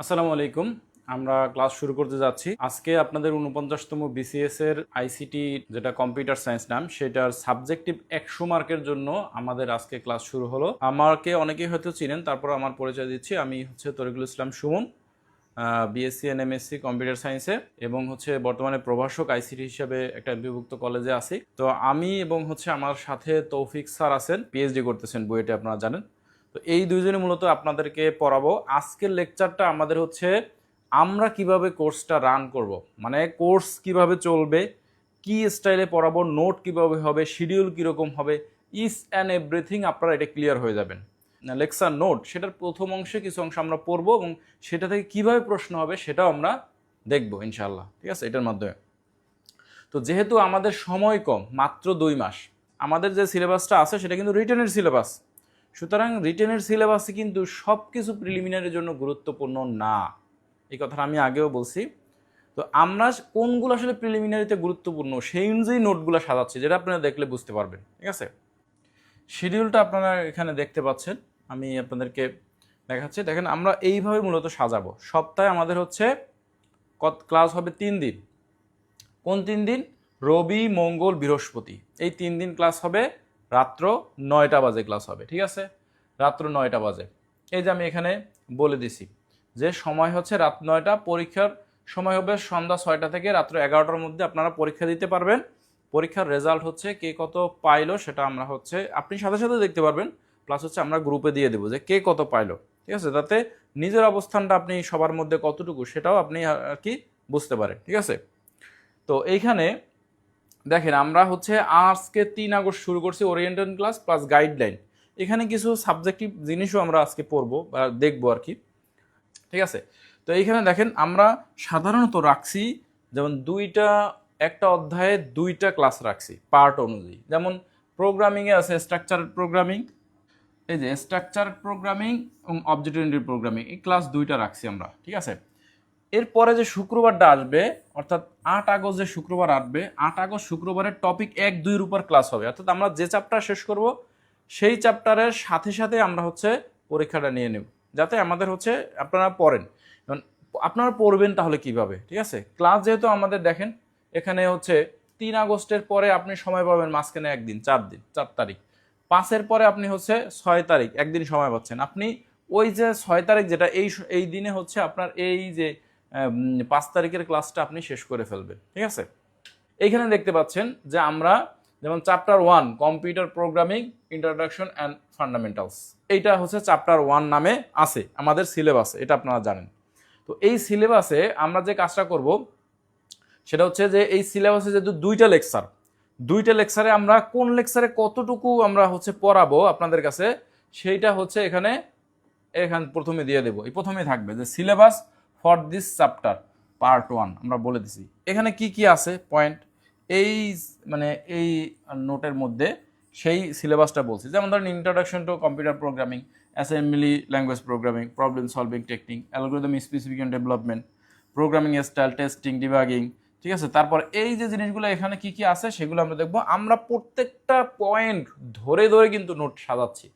আসসালামু আলাইকুম। আমরা ক্লাস শুরু করতে যাচ্ছি। আজকে আপনাদের উনপঞ্চাশতম বিসিএস এর আইসিটি যেটা কম্পিউটার সায়েন্স নাম, সেটার সাবজেক্টিভ একশো মার্কের জন্য আমাদের আজকে ক্লাস শুরু হলো। আমাকে অনেকেই হয়তো চিনেন, তারপর আমার পরিচয় দিচ্ছি। আমি হচ্ছে Tarikul Islam Sumon BSc and MSc computer সায়েন্সে এবং হচ্ছে বর্তমানে প্রভাষক আইসিটি হিসাবে একটা বিভক্ত কলেজে আছি। তো আমি এবং হচ্ছে আমার সাথে তৌফিক স্যার আছেন পিএইচডি করতেছেন বুয়েটে আপনারা জানেন। তো এই দুইজনে মূলত আপনাদেরকে পড়াবো। আজকের লেকচারটা আমাদের হচ্ছে, আমরা কীভাবে কোর্সটা রান করব? মানে কোর্স কীভাবে চলবে, কি স্টাইলে পড়াবো, নোট কীভাবে হবে, শিডিউল কীরকম হবে, ইস অ্যান্ড এভরিথিং আপনারা এটা ক্লিয়ার হয়ে যাবেন। লেকচার নোট, সেটার প্রথম অংশে কিছু অংশ আমরা পড়ব এবং সেটা থেকে কীভাবে প্রশ্ন হবে সেটাও আমরা দেখব ইনশাল্লাহ ঠিক আছে? এটার মাধ্যমে। তো যেহেতু আমাদের সময় কম, মাত্র দুই মাস, আমাদের যে সিলেবাসটা আছে সেটা কিন্তু রিটেনের সিলেবাস। সুতরাং রিটেনের সিলেবাসে কিন্তু সব কিছু প্রিলিমিনারির জন্য গুরুত্বপূর্ণ না। এই কথাটা আমি আগেও বলছি। তো আমরা কোনগুলো আসলে প্রিলিমিনারিতে গুরুত্বপূর্ণ সেই অনুযায়ী নোটগুলো সাজাচ্ছি, যেটা আপনারা দেখলে বুঝতে পারবেন, ঠিক আছে? শিডিউলটা আপনারা এখানে দেখতে পাচ্ছেন, আমি আপনাদেরকে দেখাচ্ছি। দেখেন, আমরা এইভাবে মূলত সাজাবো। সপ্তাহে আমাদের হচ্ছে কত ক্লাস হবে তিন দিন। কোন তিন দিন? রবি, মঙ্গল, বৃহস্পতি। এই তিন দিন ক্লাস হবে রাত্র নয়টা বাজে ক্লাস হবে, ঠিক আছে? রাত্র নয়টা বাজে। এই যে আমি এখানে বলে দিছি যে সময় হচ্ছে রাত নয়টা, পরীক্ষার সময় হবে সন্ধ্যা ছয়টা থেকে রাত্র এগারোটার মধ্যে আপনারা পরীক্ষা দিতে পারবেন। পরীক্ষার রেজাল্ট হচ্ছে কে কত পাইলো সেটা আমরা হচ্ছে, আপনি সাথে সাথে দেখতে পারবেন। প্লাস হচ্ছে আমরা গ্রুপে দিয়ে দেবো যে কে কত পাইলো, ঠিক আছে? তাতে নিজের অবস্থানটা আপনি সবার মধ্যে কতটুকু সেটাও আপনি আর কি বুঝতে পারেন, ঠিক আছে? তো এইখানে দেখেন, আমরা হচ্ছে আজকে তিন আগস্ট শুরু করছি ওরিয়েন্টাল ক্লাস প্লাস গাইডলাইন এখানে কিছু সাবজেক্টিভ জিনিসও আমরা আজকে পড়ব বা দেখব আর কি। ঠিক আছে? তো এইখানে দেখেন, আমরা সাধারণত রাখছি, যেমন দুইটা, একটা অধ্যায়ে দুইটা ক্লাস রাখছি পার্ট অনুযায়ী। যেমন প্রোগ্রামিংয়ে আছে স্ট্রাকচার প্রোগ্রামিং এই যে স্ট্রাকচার প্রোগ্রামিং এবং অবজেক্ট প্রোগ্রামিং এই ক্লাস দুইটা রাখছি আমরা। ঠিক আছে? এরপরে যে শুক্রবারটা আসবে, অর্থাৎ আট আগস্ট যে শুক্রবার আসবে, আট আগস্ট শুক্রবারের টপিক এক, দুইয়ের উপর ক্লাস হবে। অর্থাৎ আমরা যে চ্যাপ্টার শেষ করব, সেই চ্যাপ্টারের সাথে সাথে আমরা হচ্ছে পরীক্ষাটা নিয়ে নেব। যাতে আমাদের হচ্ছে আপনারা পড়েন। আপনারা পড়বেন তাহলে কীভাবে? ঠিক আছে? ক্লাস যেহেতু আমাদের দেখেন, এখানে হচ্ছে তিন আগস্টের পরে আপনি সময় পাবেন মাঝখানে একদিন, চার দিন, চার তারিখ। পাঁচের পরে আপনি হচ্ছে ছয় তারিখ, একদিন সময় পাচ্ছেন। আপনি ওই যে ছয় তারিখ যেটা এই এই দিনে হচ্ছে আপনার এই যে পাঁচ তারিখের ক্লাসটা আপনি শেষ করে ফেলবেন, ঠিক আছে? এইখানে দেখতে পাচ্ছেন যে আমরা যেমন chapter one computer programming introduction and fundamentals এইটা হচ্ছে চ্যাপ্টার ওয়ান নামে আছে, আমাদের সিলেবাসে এটা আপনারা জানেন। তো এই সিলেবাসে আমরা যে কাজটা করব, সেটা হচ্ছে যে এই সিলেবাসে যেহেতু দুইটা লেকচার দুইটা লেকচারে আমরা কোন লেকচারে কতটুকু আমরা হচ্ছে পড়াবো আপনাদের কাছে, সেইটা হচ্ছে এখানে, এখান প্রথমে দিয়ে দেবো। এই প্রথমে থাকবে যে syllabus for this chapter, part one, আমরা বলে দিছি। এখানে কি কি আছে? পয়েন্ট, এই মানে এই নোটের মধ্যে সেই সিলেবাসটা বলছি। যেমন ধরেন introduction to computer programming assembly language programming problem solving technique algorithm specification development programming style testing debugging ঠিক আছে? তারপর এই যে জিনিসগুলো এখানে কি কি আছে সেগুলো আমরা দেখব। আমরা প্রত্যেকটা পয়েন্ট ধরে ধরে কিন্তু নোট সাজাচ্ছি।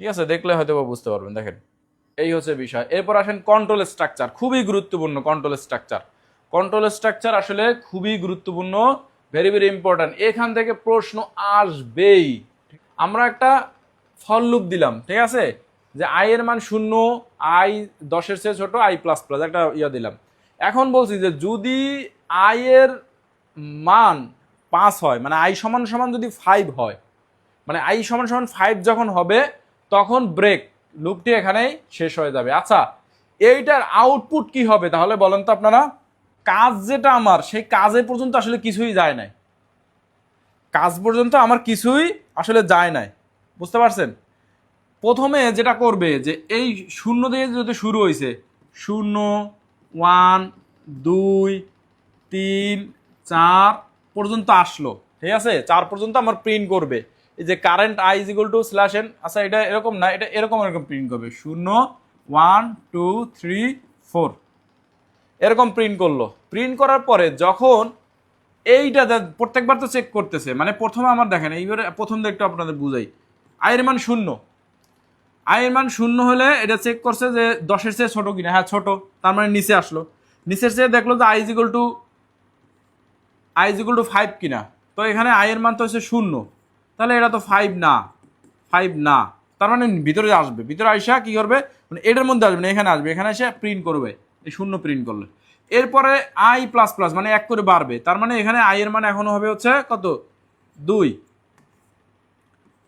ঠিক আছে? দেখলে হয়তো বুঝতে পারবেন। দেখেন এই হচ্ছে বিষয়। এরপর আসেন কন্ট্রোল স্ট্রাকচার খুবই গুরুত্বপূর্ণ কন্ট্রোল স্ট্রাকচার কন্ট্রোল স্ট্রাকচার আসলে খুবই গুরুত্বপূর্ণ ভেরি ভেরি ইম্পর্ট্যান্ট এখান থেকে প্রশ্ন আসবেই। আমরা একটা ফল লুপ দিলাম, ঠিক আছে? যে আই এর মান শূন্য আই দশের চেয়ে ছোট আই প্লাস প্লাস একটা ইয়ে দিলাম। এখন বলছি যে যদি আই এর মান পাঁচ হয় মানে আই সমান সমান যদি ফাইভ হয় মানে আই সমান সমান ফাইভ যখন হবে, তখন ব্রেক লুপটি এখানেই শেষ হয়ে যাবে। আচ্ছা এইটার আউটপুট কি হবে? তাহলে বলেন তো আপনারা। কাজ যেটা আমার, সেই কাজে পর্যন্ত আসলে কিছুই যায় নাই। কাজ পর্যন্ত আমার কিছুই আসলে যায় নাই। বুঝতে পারছেন? প্রথমে যেটা করবে যে, এই শূন্য দিয়ে যদি শুরু হয়েছে শূন্য, ওয়ান, দুই, তিন, চার পর্যন্ত আসলো। ঠিক আছে? চার পর্যন্ত আমার প্রিন্ট করবে। যে current I is equal to slash N আচ্ছা এটা এরকম না, এটা এরকম এরকম প্রিন্ট করবে। শূন্য ওয়ান টু থ্রি ফোর এরকম প্রিন্ট করল। প্রিন্ট করার পরে যখন এইটা প্রত্যেকবার তো চেক করতেছে মানে প্রথমে আমার দেখেন, এইবারে প্রথম দিকটা আপনাদের বুঝাই। আয়ের মান শূন্য। আই এর মান শূন্য হলে এটা চেক করছে যে দশের চেয়ে ছোটো কিনা। হ্যাঁ ছোটো, তার মানে নিচে আসলো। নিচের চেয়ে দেখল যে I is equal to I is equal to five কিনা। তো এখানে আয়ের মান তো হচ্ছে শূন্য। তাহলে এটা তো ফাইভ না ফাইভ না। তার মানে ভিতরে আসবে, ভিতরে আইসা কি করবে? মানে এটার মধ্যে আসবে না এখানে আসবে, এখানে এসে প্রিন্ট করবে, এই শূন্য প্রিন্ট করলে। এরপরে আই প্লাস প্লাস মানে এক করে বাড়বে, তার মানে এখানে আই এর মান এখনও হবে হচ্ছে কত? দুই।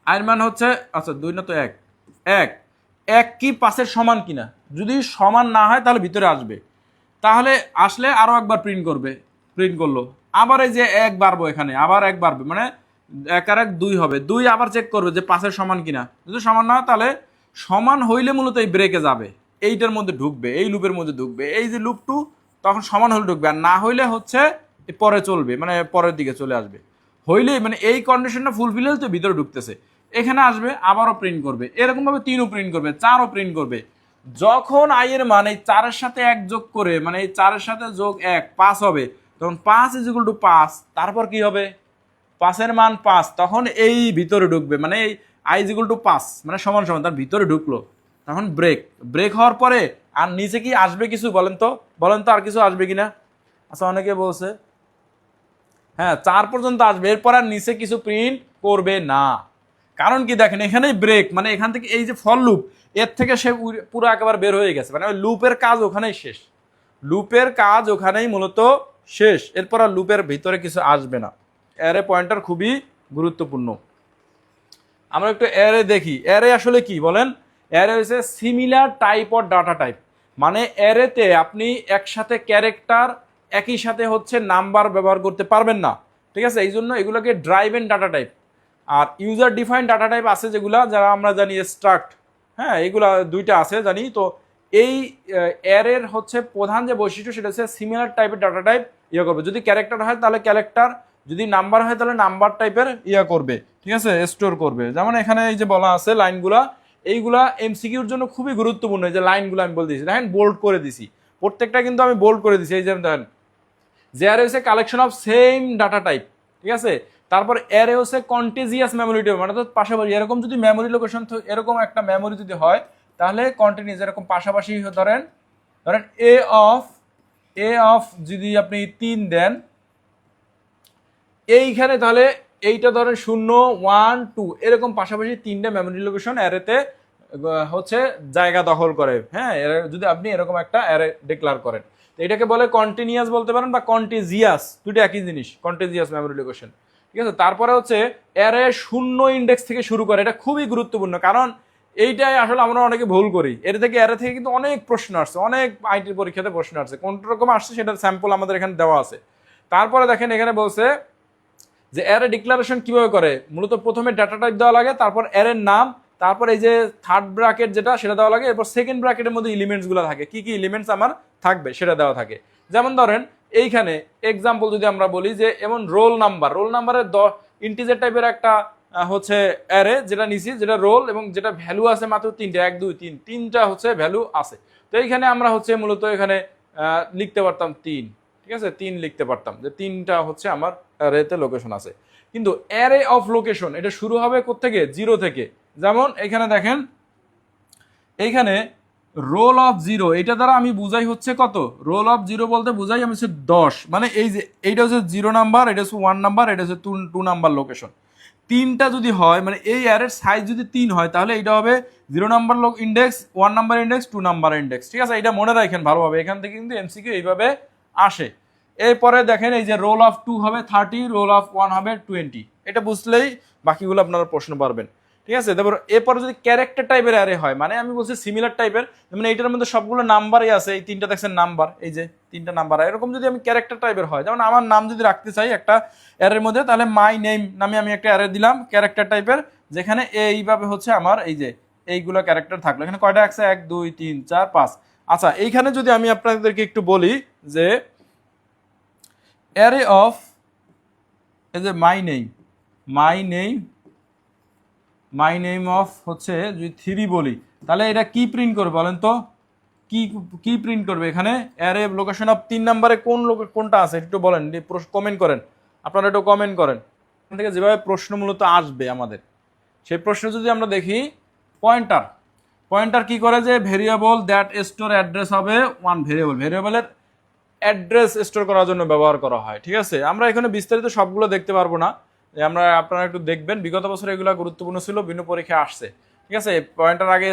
আয়ের মান হচ্ছে আচ্ছা দুই না তো এক। এক। এক কি পাশের সমান কিনা? যদি সমান না হয়, তাহলে ভিতরে আসবে। তাহলে আসলে আরও একবার প্রিন্ট করবে প্রিন্ট করল। আবার এই যে এক বাড়বো এখানে, আবার এক বাড়বে মানে এক আর এক দুই হবে। দুই আবার চেক করবে যে পাশের সমান কিনা। যদি সমান না হয় তাহলে সমান হইলে মূলত এই ব্রেকে যাবে। এইটার মধ্যে ঢুকবে, এই লুপের মধ্যে ঢুকবে। এই যে লুপ টু তখন সমান হলে ঢুকবে। আর না হইলে হচ্ছে পরে চলবে মানে পরের দিকে চলে আসবে। হইলে মানে এই কন্ডিশনটা ফুলফিল হলে তো ভিতরে ঢুকতেছে। এখানে আসবে, আবারও প্রিন্ট করবে। এরকমভাবে তিনও প্রিন্ট করবে, চারও প্রিন্ট করবে। যখন আই এর মান এই চারের সাথে এক যোগ করে মানে এই চারের সাথে যোগ এক, পাঁচ হবে। তখন পাঁচ ইজ ইকুয়াল টু পাঁচ, তারপর কি হবে? পাঁচের মান পাঁচ, তখন এই ভিতরে ঢুকবে। মানে এই আই ইজ ইকুয়াল টু পাঁচ মানে সমান সমান, তার ভিতরে ঢুকলো। তখন ব্রেক ব্রেক হওয়ার পরে আর নিচে কি আসবে কিছু বলেন তো? বলেন তো আর কিছু আসবে কি না আচ্ছা অনেকে বলছে হ্যাঁ চার পর্যন্ত আসবে, এরপর আর নিচে কিছু প্রিন্ট করবে না। কারণ কি দেখেন, এখানেই ব্রেক মানে এখান থেকে এই যে ফল লুপ এর থেকে সে পুরো একেবারে বের হয়ে গেছে। মানে ওই লুপের কাজ ওখানেই শেষ। লুপের কাজ ওখানেই মূলত শেষ, এরপর আর লুপের ভিতরে কিছু আসবে না। অ্যারে পয়েন্টার খুবই গুরুত্বপূর্ণ। আমরা একটু অ্যারে দেখি। অ্যারে আসলে কি বলেন? অ্যারে হচ্ছে similar type or data type মানে অ্যারেতে আপনি একসাথে ক্যারেক্টার একই সাথে হচ্ছে নাম্বার ব্যবহার করতে পারবেন না। ঠিক আছে? এই জন্য এগুলোকে ড্রাইভ এন্ড ডাটা টাইপ আর ইউজার ডিফাইন ডাটা টাইপ আছে যেগুলা, যারা আমরা জানি স্ট্রাক্ট হ্যাঁ এগুলা দুইটা আছে জানি। তো এই অ্যারের হচ্ছে প্রধান যে বৈশিষ্ট্য সেটা হচ্ছে সিমিলার টাইপের ডাটা টাইপ ইয়ে করবে। যদি ক্যারেক্টার হয় তাহলে ক্যারেক্টার যদি নাম্বার হয় তাহলে নাম্বার টাইপের ইয়ে করবে, ঠিক আছে? স্টোর করবে। যেমন এখানে এই যে বলা আছে লাইনগুলা, এইগুলা এমসিকিউর জন্য খুবই গুরুত্বপূর্ণ। যে লাইনগুলো আমি বলে দিয়েছি। দেখেন বোল্ড করে দিছি। প্রত্যেকটা কিন্তু আমি বোল্ড করে দিছি। এই যে দেখেন জেআর হচ্ছে collection of same data type ঠিক আছে? তারপর এর হচ্ছে কন্টিজিয়াস মেমোরি টাইপ মানে তো পাশাপাশি এরকম যদি মেমোরি লোকেশন এরকম একটা মেমোরি যদি হয়, তাহলে কন্টিনিউস এরকম পাশাপাশি ধরেন ধরেন এ অফ এ অফ যদি আপনি তিন দেন এইখানে তাহলে এইটা ধরেন শূন্য ওয়ান টু এরকম পাশাপাশি তিনটে মেমোরি লোকেশন অ্যারেতে হচ্ছে জায়গা দখল করে। হ্যাঁ এর- যদি আপনি এরকম একটা অ্যারে ডিক্লার করেন। তো এটাকে বলে কন্টিনিউয়াস বলতে পারেন বা কন্টিজিয়াস দুটো একই জিনিস কন্টিজিয়াস মেমোরি লোকেশন ঠিক আছে? তারপরে হচ্ছে অ্যারে শূন্য ইন্ডেক্স থেকে শুরু করে। এটা খুবই গুরুত্বপূর্ণ, কারণ এইটাই আসলে আমরা অনেকে ভুল করি। এর থেকে অ্যারে থেকে কিন্তু অনেক প্রশ্ন আসছে, অনেক আইটির পরীক্ষাতে প্রশ্ন আসছে। কোন রকম আসছে সেটার স্যাম্পল আমাদের এখানে দেওয়া আছে। তারপরে দেখেন এখানে বলছে যে অ্যারে ডিক্লারেশন কীভাবে করে? মূলত প্রথমে ডাটা টাইপ দেওয়া লাগে, তারপর অ্যারের নাম, তারপর এই যে থার্ড ব্র্যাকেট যেটা, সেটা দেওয়া লাগে, এরপর সেকেন্ড ব্র্যাকেটের মধ্যে এলিমেন্টসগুলো থাকে। কি কি ইলিমেন্টস আমার থাকবে, সেটা দেওয়া থাকে। যেমন ধরেন, এইখানে এক্সাম্পল যদি আমরা বলি যে, এমন রোল নাম্বার রোল নাম্বারের দ ইন্টিজার টাইপের একটা হচ্ছে অ্যারে যেটা নিছি, যেটা রোল এবং যেটা ভ্যালু আছে মাত্র তিনটে, এক, দুই, তিন, তিনটা হচ্ছে ভ্যালু আছে। তো এইখানে আমরা হচ্ছে মূলত এখানে লিখতে পারতাম তিন, ঠিক আছে? তিন লিখতে পারতাম। যে তিনটা হচ্ছে আমার অ্যারেতে লোকেশন আছে। কিন্তু অ্যারে অফ লোকেশন এটা শুরু হবে কোত্থেকে? জিরো থেকে। যেমন এখানে দেখেন এইখানে রোল অফ জিরো এটা দ্বারা আমি বুঝাই হচ্ছে কত? রোল অফ জিরো বলতে বুঝাই আমি হচ্ছে দশ। মানে এই যে, এইটা হচ্ছে জিরো নাম্বার এটা হচ্ছে ওয়ান নাম্বার এটা হচ্ছে টু টু নাম্বার লোকেশন তিনটা যদি হয় মানে এই অ্যারের সাইজ যদি তিন হয়, তাহলে এটা হবে জিরো নাম্বার লোক index one number index two number index ঠিক আছে? এটা মনে রাখেন ভালোভাবে। এখান থেকে কিন্তু এমসিকিউ এইভাবে আসে। এরপরে দেখেন এই যে রোল অফ টু হবে থার্টি রোল অফ ওয়ান হবে টোয়েন্টি এটা বুঝলেই বাকিগুলো আপনারা প্রশ্ন পারবেন। ঠিক আছে? তারপর এরপরে যদি ক্যারেক্টার টাইপের অ্যারে হয় মানে আমি বলছি সিমিলার টাইপের মানে এইটার মধ্যে সবগুলো নাম্বারই আছে, এই তিনটা দেখছেন নাম্বার, এই যে তিনটা নাম্বার। এরকম যদি আমি ক্যারেক্টার টাইপের হয়, যেমন আমার নাম যদি রাখতে চাই একটা অ্যারের মধ্যে, তাহলে মাই নেম নামে আমি একটা অ্যারে দিলাম ক্যারেক্টার টাইপের যেখানে এইভাবে হচ্ছে আমার এই যে এইগুলো ক্যারেক্টার থাকল। এখানে কয়টা আছে? এক, দুই, তিন, চার, পাঁচ। আচ্ছা এইখানে যদি আমি আপনাদেরকে একটু বলি যে অ্যারে অফ এই যে my name my name my name of হচ্ছে যদি থ্রি বলি, তাহলে এটা কি প্রিন্ট করবে বলেন তো? কি কি প্রিন্ট করবে এখানে? অ্যারে লোকেশন অফ তিন নাম্বারে কোন কোনটা আছে? একটু বলেন কমেন্ট করেন। আপনারা একটু কমেন্ট করেন। এখান থেকে যেভাবে প্রশ্ন মূলত আসবে আমাদের। সেই প্রশ্ন যদি আমরা দেখি পয়েন্টার পয়েন্টার কি করে যে ভেরিয়েবল দ্যাট স্টোর অ্যাড্রেস হবে? ওয়ান ভেরিয়েবল ভেরিয়েবলের অ্যাড্রেস স্টোর করার জন্য ব্যবহার করা হয়, ঠিক আছে? আমরা এখানে বিস্তারিত সবগুলো দেখতে পারব না। আমরা, আপনারা একটু দেখবেন, বিগত বছর এগুলো গুরুত্বপূর্ণ ছিল বিভিন্ন পরীক্ষায় আসছে, ঠিক আছে? পয়েন্টার আগে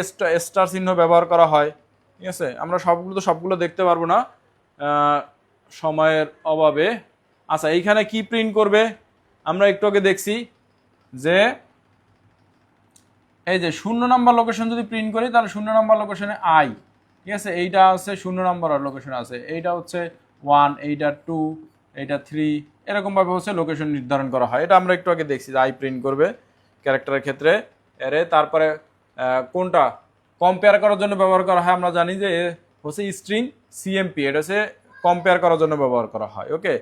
স্টার চিহ্ন ব্যবহার করা হয়, ঠিক আছে? আমরা সবগুলো তো সবগুলো দেখতে পারব না সময়ের অভাবে। আচ্ছা এইখানে কি প্রিন্ট করবে? আমরা একটু আগে দেখছি যে, এই যে শূন্য নাম্বার লোকেশন যদি প্রিন্ট করি, তাহলে শূন্য নাম্বার লোকেশনে আই ঠিক আছে? এইটা হচ্ছে শূন্য নাম্বার লোকেশন আছে। এইটা হচ্ছে ওয়ান এইটা টু এইটা থ্রি এরকমভাবে হচ্ছে লোকেশন নির্ধারণ করা হয়। এটা আমরা একটু আগে দেখছি যে আই প্রিন্ট করবে ক্যারেক্টারের ক্ষেত্রে। এরে তারপরে কোনটা? কম্পেয়ার করার জন্য ব্যবহার করা হয়। আমরা জানি যে হচ্ছে স্ট্রিং সিএমপি এটা হচ্ছে কম্পেয়ার করার জন্য ব্যবহার করা হয়। ওকে?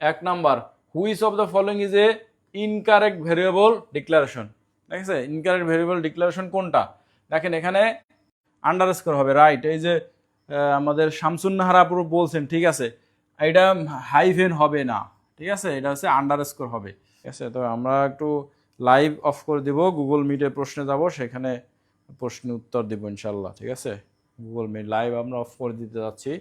এক number which of the following is a incorrect variable declaration ঠিক আছে? ইনকারেক্ট ভেরিয়েবল ডিক্লারেশন কোনটা? দেখেন এখানে আন্ডার স্কোর হবে রাইট এই যে আমাদের শামসুন নাহারা পুরো বলছেন, ঠিক আছে, এটা হাইভেন হবে না, ঠিক আছে? এটা হচ্ছে আন্ডারস্কোর হবে। ঠিক আছে, তো আমরা একটু লাইভ অফ করে দিব গুগল মিটে প্রশ্নে যাব, সেখানে প্রশ্নের উত্তর দিব ইনশাল্লাহ ঠিক আছে? গুগল মিট লাইভ আমরা অফ করে দিতে যাচ্ছি।